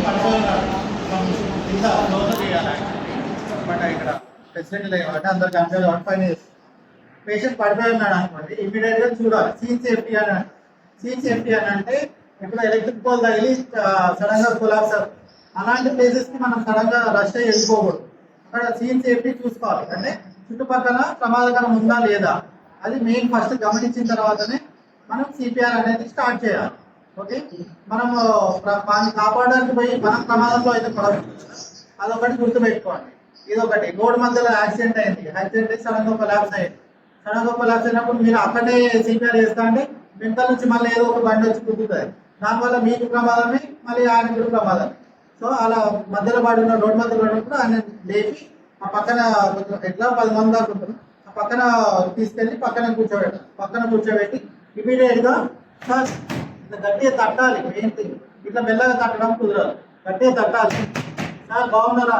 Patient పడిపోయినాడు కింద చేయాలి but ఇక్కడ ప్రెసిడెంట్ లేదు కాబట్టి అందరు కంపెనీ కాబట్టి పని పేషెంట్ పడిపోయి ఉన్నాడు అనుకోండి ఇమీడియట్గా చూడాలి సీన్ సేఫ్టీ అని సీన్ సేఫ్టీ అని అంటే ఇప్పుడు ఎలక్ట్రిక్ పోల్ తగిలి సడన్గా కొలాప్స్ అలాంటి ప్లేసెస్కి మనం సడన్గా రష్ అయ్యి వెళ్ళిపోకూడదు అక్కడ సీన్ సేఫ్టీ చూసుకోవాలి అంటే చుట్టుపక్కల ప్రమాదకరం ఉందా లేదా అది మెయిన్ ఫస్ట్ గమనించిన తర్వాతనే మనం సిపిఆర్ అనేది స్టార్ట్ చేయాలి ఓకే? మనము ప్ర- కాపాడడానికి పోయి మనం ప్రమాదంలో అయితే పడదు అదొకటి గుర్తుపెట్టుకోండి ఇది ఒకటి రోడ్ మధ్యలో యాక్సిడెంట్ అయింది. యాక్సిడెంట్ అయి సడన్గా కొలాప్స్ అయింది సడన్గా అయినప్పుడు మీరు అక్కడే సిపిఆర్ చేస్తా అంటే వెనకాల నుంచి మళ్ళీ ఏదో ఒక బండి వచ్చి కుదురుతుంది దానివల్ల మీకు ప్రమాదమే మళ్ళీ ఆయన కూడా ప్రమాదమే. సో అలా మధ్యలో పడి ఉన్న రోడ్ మధ్యలో ఉన్నప్పుడు ఆయన లేపి ఆ పక్కన ఎట్లా పది మంది దాకా ఉంటారు. ఆ పక్కన తీసుకెళ్ళి పక్కన కూర్చోబెట్టాలి పక్కన కూర్చోబెట్టి ఇమీడియట్గా సార్ ఇట్లా గట్టిగా తట్టాలి. మెయిన్ థింగ్ ఇట్లా మెల్లగా తట్టడం కుదరదు. గట్టిగా తట్టాలి. సార్ బాగున్నారా?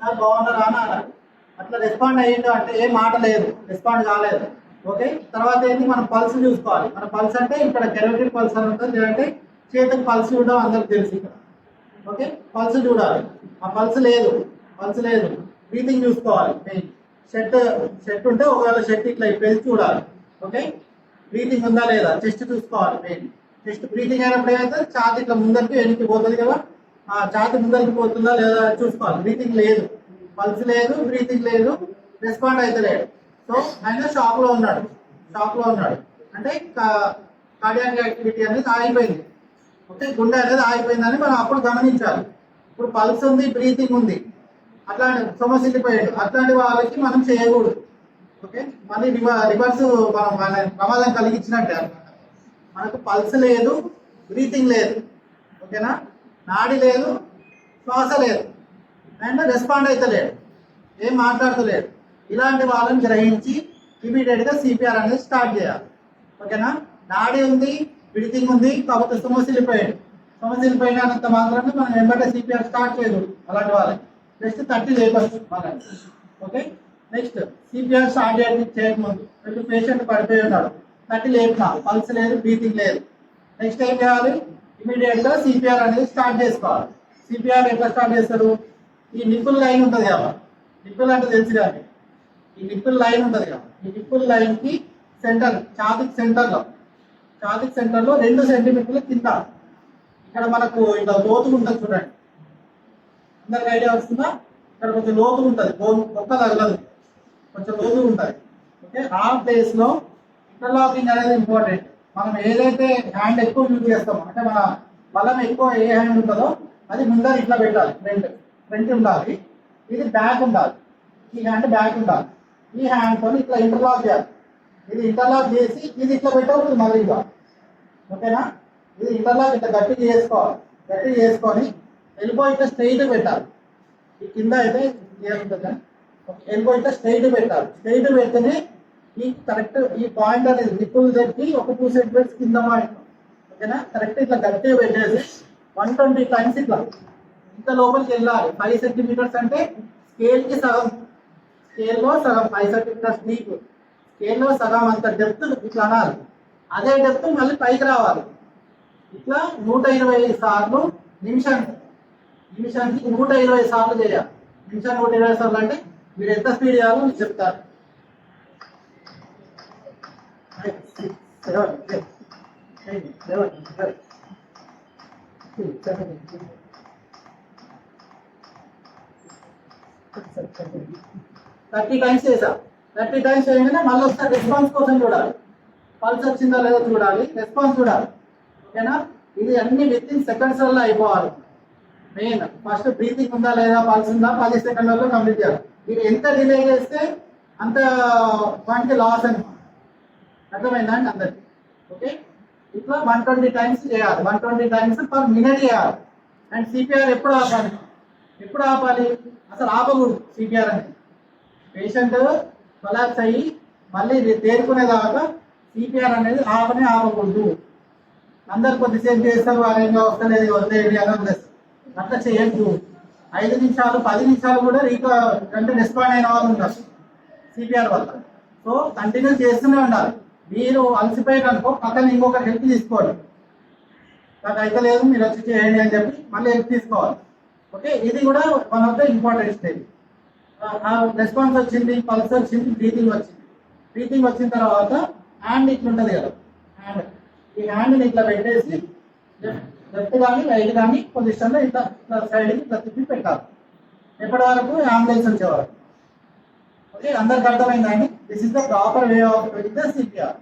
సార్ బాగున్నారా? అని అట్లా రెస్పాండ్ అయ్యిండు అంటే ఏ మాట లేదు. రెస్పాండ్ కాలేదు. ఓకే? తర్వాత ఏంటి? మనం పల్స్ చూసుకోవాలి. మన పల్స్ అంటే ఇక్కడ కెరోటిక్ పల్స్ అని ఉంటుంది. లేదంటే చేతికి పల్స్ చూడడం అందరికి తెలుసు ఇక్కడ. ఓకే? పల్స్ చూడాలి. ఆ పల్స్ లేదు. పల్స్ లేదు. బ్రీతింగ్ చూసుకోవాలి. మెయిన్. షర్ట్ షర్ట్ ఉంటే ఒకవేళ షర్ట్ ఇట్లా పెళ్ళి చూడాలి. ఓకే? బ్రీతింగ్ ఉందా లేదా? చెస్ట్ చూసుకోవాలి మెయిన్ చెస్ట్ బ్రీతింగ్ అయినప్పుడు ఏమైతే ఛాతి ఇట్లా ముందరికి వెనక్కి పోతుంది కదా. ఆ ఛాతి ముందరికి పోతుందా లేదా చూసుకోవాలి. బ్రీతింగ్ లేదు. పల్స్ లేదు బ్రీతింగ్ లేదు రెస్పాండ్ అయితే లేడు సో ఆయన షాక్లో ఉన్నాడు. షాక్లో ఉన్నాడు. అంటే కార్డియాక్ యాక్టివిటీ అనేది ఆగిపోయింది. ఓకే? గుండె అనేది ఆగిపోయిందని మనం అప్పుడు గమనించాలి. ఇప్పుడు పల్స్ ఉంది బ్రీతింగ్ ఉంది. అట్లాంటి సొమసిల్లిపోయాడు. అట్లాంటి వాళ్ళకి మనం చేయకూడదు. ఓకే మళ్ళీ రివర్ రివర్స్ మనం ప్రమాదం కలిగించినట్టే అనమాట మనకు పల్స్ లేదు బ్రీతింగ్ లేదు. ఓకేనా నాడి లేదు శ్వాస లేదు. అండ్ రెస్పాండ్ అయితే లేడు ఏం మాట్లాడతలేడు ఇలాంటి వాళ్ళని గ్రహించి ఇమీడియట్గా సిపిఆర్ అనేది స్టార్ట్ చేయాలి. ఓకేనా నాడి ఉంది బ్రీతింగ్ ఉంది కాకపోతే సొమసిల్లిపోయాడు సొమసిల్లిపోయినంత మాత్రమే మనం వెంబడే సిపిఆర్ స్టార్ట్ చేయదు అలాంటి వాళ్ళకి. నెక్స్ట్ థర్టీ లేపర్స్ వాళ్ళని ఓకే నెక్స్ట్ సిపిఆర్ స్టార్ట్ చేయడానికి చేయకముందు రెండు పేషెంట్ పడిపోయి ఉన్నాడు థర్టీ లేపుతా పల్స్ లేదు బ్రీతింగ్ లేదు. నెక్స్ట్ ఏం చేయాలి? ఇమీడియట్గా సిపిఆర్ అనేది స్టార్ట్ చేసుకోవాలి. సిపిఆర్ ఎట్లా స్టార్ట్ చేస్తారు? ఈ నిప్పుల్ లైన్ ఉంటుంది కదా నిప్పుల్ అంటే తెలుసు కానీ ఈ నిప్పుల్ లైన్ ఉంటుంది కదా ఈ నిప్పుల్ లైన్కి సెంటర్ ఛాతికి సెంటర్లో ఛాతికి సెంటర్లో రెండు సెంటీమీటర్లు కింద. ఇక్కడ మనకు ఇట్లా లోతుగా ఉంటుంది చూడండి. అందరికి ఐడియా వస్తుందా? ఇక్కడ కొంచెం లోతుగా ఉంటుంది బొక్క తగలదు. కొంచెం రోజు ఉంటుంది ఓకే ఆ ప్లేస్లో ఇంటర్లాకింగ్ అనేది ఇంపార్టెంట్ మనం ఏదైతే హ్యాండ్ ఎక్కువ యూజ్ చేస్తామో అంటే మన బలం ఎక్కువ ఏ హ్యాండ్ ఉంటుందో అది ముందర ఇట్లా పెట్టాలి. ఫ్రంట్ ఫ్రంట్ ఉండాలి. ఇది బ్యాక్ ఉండాలి. ఈ హ్యాండ్ బ్యాక్ ఉండాలి. ఈ హ్యాండ్తో ఇట్లా ఇంటర్లాక్ చేయాలి. ఇది ఇంటర్లాక్ చేసి ఇది ఇట్లా పెట్టకూడదు మళ్ళీ ఓకేనా ఇది ఇంటర్లాక్ ఇట్లా గట్టి చేసుకోవాలి. గట్టి చేసుకొని వెళ్ళిపోయి ఇట్లా స్ట్రైట్ పెట్టాలి. ఈ కింద అయితే ఏముంటుంది? ఎల్బో ఇట్లా స్ట్రైట్ పెట్టాలి. స్ట్రైట్ పెడితేనే ఈ కరెక్ట్ ఈ పాయింట్ అనేది నిప్పులు తెప్పి ఒక టూ సెంటీమీటర్స్ కింద పాయింట్ ఓకేనా? కరెక్ట్ ఇట్లా గట్టిగా పెట్టేసి వన్ ట్వంటీ టైమ్స్ ఇట్లా. ఇంత లోపలికి వెళ్ళాలి. ఫైవ్ సెంటీమీటర్స్ అంటే స్కేల్కి సగం. స్కేల్లో సగం. ఫైవ్ సెంటీమీటర్స్ డీప్ స్కేల్లో సగం అంత డెప్త్ ఇట్లా అనాలి. అదే డెప్త్ మళ్ళీ పైకి రావాలి. ఇట్లా నూట ఇరవై సార్లు నిమిషానికి. నిమిషానికి నూట ఇరవై సార్లు చేయాలి. నిమిషానికి నూట ఇరవై సార్లు అంటే మీరు ఎంత స్పీడ్ చేయాలో మీకు చెప్తారు. థర్టీ టైమ్స్ చేసా. థర్టీ టైమ్స్ చేయగానే మళ్ళీ ఒకసారి రెస్పాన్స్ కోసం చూడాలి. పల్స్ వచ్చిందా లేదో చూడాలి. రెస్పాన్స్ చూడాలి. ఓకేనా? ఇది అన్ని విత్ ఇన్ సెకండ్స్ వల్ల అయిపోవాలి. మెయిన్ ఫస్ట్ బ్రీతింగ్ ఉందా లేదా? పల్స్ ఉందా? పది సెకండ్లలో కంప్లీట్ చేయాలి. మీరు ఎంత డిలే చేస్తే అంత పాయింట్కి లాస్ అని అర్థమైందా అండి అందరికి? ఓకే ఇట్లా వన్ ట్వంటీ టైమ్స్ చేయాలి. One twenty times per minute చేయాలి. అండ్ సిపిఆర్ ఎప్పుడు ఆపాలి? ఎప్పుడు ఆపాలి? అసలు ఆపకూడదు సిపిఆర్ అనేది. పేషెంట్ కొలాప్స్ అయ్యి మళ్ళీ తేరుకునే దాకా సిపిఆర్ అనేది ఆపనే ఆపకూడదు. అందరు కొద్దిసేపు చేస్తారు అరేంగా వస్తలేదు వదిలేయండి అని వదిలేస్తారు. అట్లా చేయొద్దు. ఐదు నిమిషాలు పది నిమిషాలు కూడా రీకా అంటే రెస్పాండ్ అయిన వాళ్ళు ఉంటారు సిపిఆర్ వల్ల. సో కంటిన్యూ చేస్తూనే ఉండాలి. మీరు అలసిపోయారు అనుకో పక్కన ఇంకొక హెల్ప్ తీసుకోండి. నాకు అయితే లేదు మీరు వచ్చి చేయండి అని చెప్పి మళ్ళీ హెల్ప్ తీసుకోవాలి. ఓకే ఇది కూడా one of the important stage ఆ రెస్పాన్స్ వచ్చింది పల్స్ వచ్చింది బ్రీతింగ్ వచ్చింది. బ్రీతింగ్ వచ్చిన తర్వాత హ్యాండ్ ఇట్లా ఉంటుంది కదా. హ్యాండ్ ఈ హ్యాండ్ని ఇట్లా పెట్టేసి లెఫ్ట్ కానీ రైట్ కానీ పొజిషన్లో ఇట్లా ఇట్లా సైడ్కి ఇట్లా తిప్పి పెట్టాలి. ఎప్పటి వరకు ఆంబులెన్స్ వచ్చేవారు? ఓకే అందరికి అర్థమైందా అండి? This is the proper way of doing the CPR